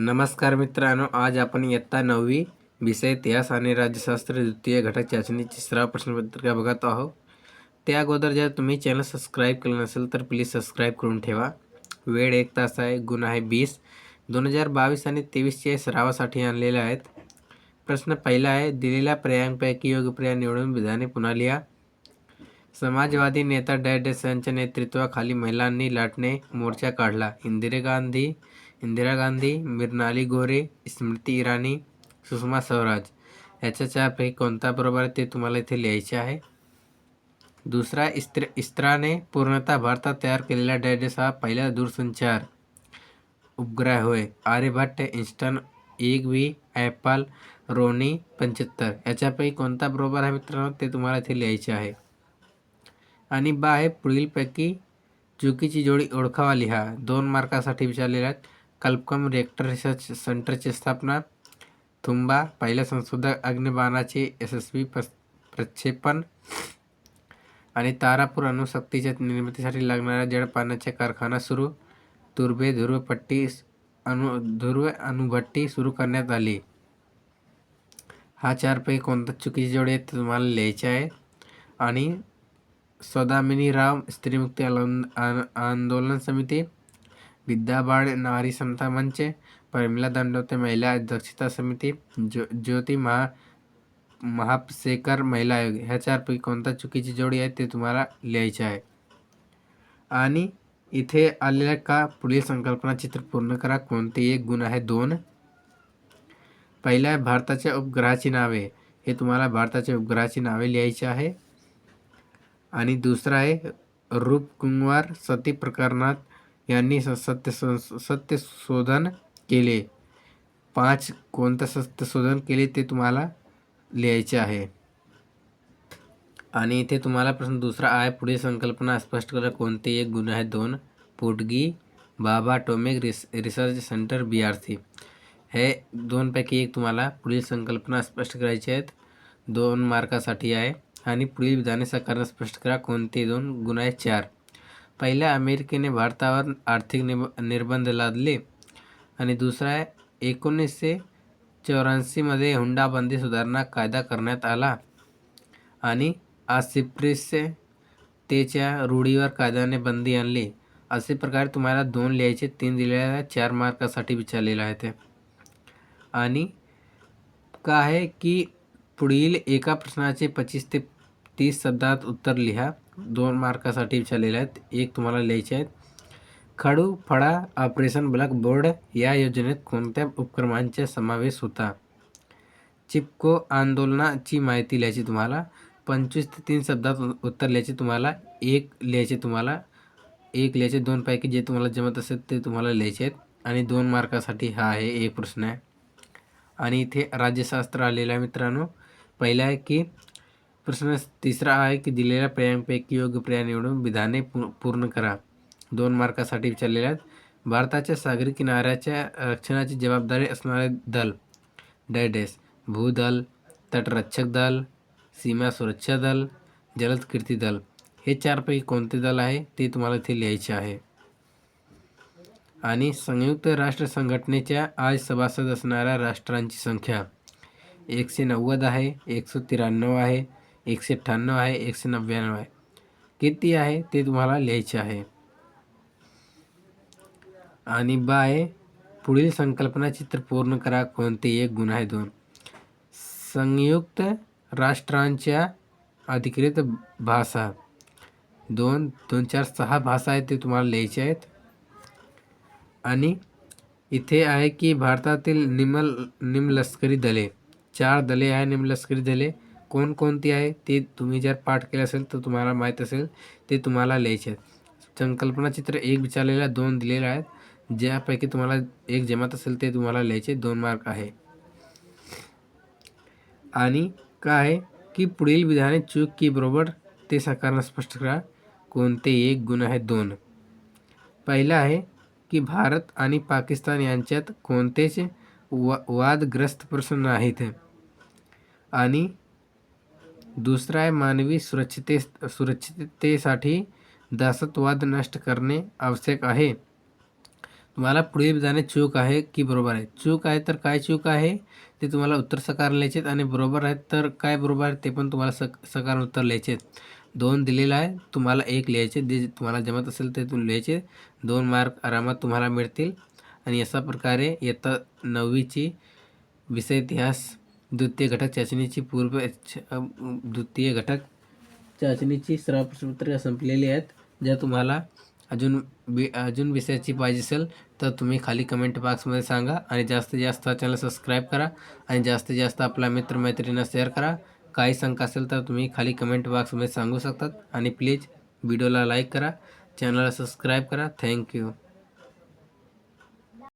नमस्कार मित्रांनो आज आपण इयत्ता नववी विषय इतिहास आणि राज्यशास्त्र द्वितीय घटक चाचणीची सराव प्रश्नपत्रिका बघत आहोत. त्या अगोदर जर तुम्ही चॅनल सबस्क्राईब केलं नसेल तर प्लीज सबस्क्राईब करून ठेवा. वेळ एक तास आहे गुण आहे बीस दोन हजार बावीस आणि तेवीसचे सरावासाठी आणलेले आहेत. प्रश्न पहिला आहे दिलेल्या पर्यायांपैकी योग्य पर्याय निवडून विधाने पुन्हा लिहा. समाजवादी नेता डॅडेस यांच्या नेतृत्वाखाली महिलांनी लाटणे मोर्चा काढला. इंदिरा गांधी इंदिरा गांधी मृणाली गोरे स्मृती इराणी सुषमा स्वराज. याच्या चारपैकी कोणता बरोबर आहे ते तुम्हाला इथे लिहायचे आहे? दुसरा इस्त्र इस्त्राने पूर्णतः भारतात तयार केलेला डॅडेस हा पहिला दूरसंचार. उपग्रह होय. आर्यभट्ट इन्स्टन एक व्ही ॲपल रोनी पंच्याहत्तर याच्यापैकी कोणता बरोबर आहे मित्रांनो ते तुम्हाला इथे लिहायचे आहे. आणि बा आहे पुढीलपैकी चुकीची जोडी ओळखावा लिहा. दोन मार्कासाठी विचारलेल्या आहेत. कल्पकम रिएक्टर रिसर्च सेंटरची स्थापना तुंबा पहिल्या संशोधक अग्निबाणाचे यशस्वी प्रक्षेपण आणि तारापूर अणुशक्तीच्या निर्मितीसाठी लागणाऱ्या जड पाण्याचे कारखाना सुरू. तुर्भे ध्रुवपट्टी अणु ध्रुव अणुभट्टी सुरू करण्यात आली. हा चारपैकी कोणता चुकीची जोडी आहे तुम्हाला लिहायचे आहे. आणि सौदामिनी राम स्त्रीमुक्ती आंदोलन समिती विद्याबाळ नारी समता मंच प्रमिला दंडोते महिला दक्षता समिती ज्यो ज्योती महा महापसेकर महिला आयोग. ह्या चारपैकी कोणता चुकीची जोडी आहे ते तुम्हाला लिहायचे आहे. आणि इथे आलेल्या का पुढील संकल्पना चित्र पूर्ण करा. कोणते एक गुण आहे? दोन. पहिल्या भारताच्या उपग्रहाची नावे. हे तुम्हाला भारताच्या उपग्रहाची नावे लिहायची आहे. आणि दुसरा आहे रूपकुंवार सती प्रकरणात यांनी सत्य सत्यशोधन केले. पाच कोणतं सत्यशोधन केले ते तुम्हाला लिहायचे आहे. आणि इथे तुम्हाला प्रश्न दुसरा आहे. पुढील संकल्पना स्पष्ट करा. कोणते एक गुण आहे दोन पोटगी बाबा टोमेक रिस research centre B R C हे दोनपैकी एक तुम्हाला पुढील संकल्पना स्पष्ट करायची आहेत. दोन मार्कासाठी आहे. आणि पुढील विधाने साकारणे स्पष्ट करा. कोणते दोन गुण आहेत? चार. पहिल्या अमेरिकेने भारतावर आर्थिक निब निर्बंध लादले आणि दुसरा आहे एकोणीसशे चौऱ्याऐंशीमध्ये हुंडाबंदी सुधारणा कायदा करण्यात आला. आणि आज सिप्रिसचे तेच्या रूढीवर कायद्याने बंदी आणली. असे प्रकारे तुम्हाला दोन लिहायचे तीन दिलेल्या चार मार्कासाठी विचारलेलं आहे ते आणि का आहे की पुढील एका प्रश्नाचे पच्चीस ते तीस शब्दात उत्तर लिहा. दोन मार्कासाठी विचारलेले आहेत. एक तुम्हाला लिहायचे आहेत. खडू फळा ऑपरेशन ब्लॅक बोर्ड या योजनेत कोणत्या उपक्रमांचा समावेश होता? चिपको आंदोलनाची माहिती लिहायची तुम्हाला. पंचवीस ते तीन शब्दात उत्तर लिहायचे तुम्हाला. एक लिहायचे तुम्हाला. एक लिहायचे दोनपैकी जे तुम्हाला जमत असेल ते तुम्हाला लिहायचे आहेत. आणि दोन मार्कासाठी हा आहे एक प्रश्न आहे. आणि इथे राज्यशास्त्र आलेलं आहे मित्रांनो. पहिला आहे की प्रश्न तिसरा आहे की दिलेल्या पर्यायांपैकी योग्य पर्याय निवडून विधाने पूर्ण करा. दोन मार्कासाठी विचारलेले आहेत. भारताच्या सागरी किनाऱ्याच्या रक्षणाची जबाबदारी असणारे दल. डॅडेस भूदल तटरक्षक दल सीमा सुरक्षा दल जलद कीर्ती दल. हे चारपैकी कोणते दल आहे? ते तुम्हाला इथे लिहायचे आहे. आणि संयुक्त राष्ट्र संघटनेच्या आज सभासद असणाऱ्या राष्ट्रांची संख्या. एकशे नव्वद आहे एकशे त्र्याण्णव आहे एकशे अठ्ठ्याण्णव आहे एकशे नव्याण्णव आहे. किती आहे ते तुम्हाला लिहायचे आहे. आणि बाय पुढील संकल्पना चित्र पूर्ण करा कोणते एक गुण आहे दोन. संयुक्त राष्ट्रांच्या अधिकृत भाषा. दोन दोन चार सहा भाषा आहेत ते तुम्हाला लिहायचे आहेत. आणि इथे आहे की भारतातील निमल निमलष्करी दले. चार दले आहे निमलष्करी दले. कोणकोणती आहे ते तुम्ही जर पाठ केले असेल तर तुम्हाला माहीत असेल ते तुम्हाला लिहायचे आहेत. संकल्पना चित्र एक विचारलेल्या दोन दिलेले आहेत. ज्यापैकी तुम्हाला एक जमत असेल ते तुम्हाला लिहायचे दोन मार्क आहे. आणि काय आहे की पुढील विधाने चूक की बरोबर ते साकारणं स्पष्ट करा. कोणते एक गुण आहे दोन. पहिला आहे की भारत आणि पाकिस्तान यांच्यात कोणतेच वा वादग्रस्त प्रश्न नाहीत. आणि दुसरा आहे मानवी सुरक्षिते सुरक्षिततेसाठी दहशतवाद नष्ट करणे आवश्यक आहे. तुम्हाला पुढे जाणे चूक आहे की बरोबर आहे? चूक आहे तर काय चूक आहे? ते तुम्हाला उत्तर सकार लिहायचे आहेत आणि बरोबर आहे तर काय बरोबर आहे ते पण तुम्हाला सक सकार उत्तर लिहायचे आहेत दोन दिलेलं आहे तुम्हाला एक लिहायचे जे तुम्हाला जमत असेल ते तुम्ही लिहायचे. दोन मार्क आरामात तुम्हाला मिळतील. आणि अशा प्रकारे इयत्ता नववीची विषय इतिहास द्वितीय घटक चाचणीची पूर्व छ- द्वितीय घटक चाचणीची सराव संपलेली आहेत. ज्या तुम्हाला अजून बी अजून विषयाची पाहिजे असेल तर तुम्ही खाली कमेंट बॉक्समध्ये सांगा आणि जास्तीत जास्त चॅनल सबस्क्राईब करा आणि जास्तीत जास्त आपल्या मित्रमैत्रिणींना शेअर करा. काही शंका असेल तर तुम्ही खाली कमेंट बॉक्समध्ये सांगू शकतात आणि प्लीज व्हिडिओला लाईक करा. चॅनलला सबस्क्राईब करा. थँक्यू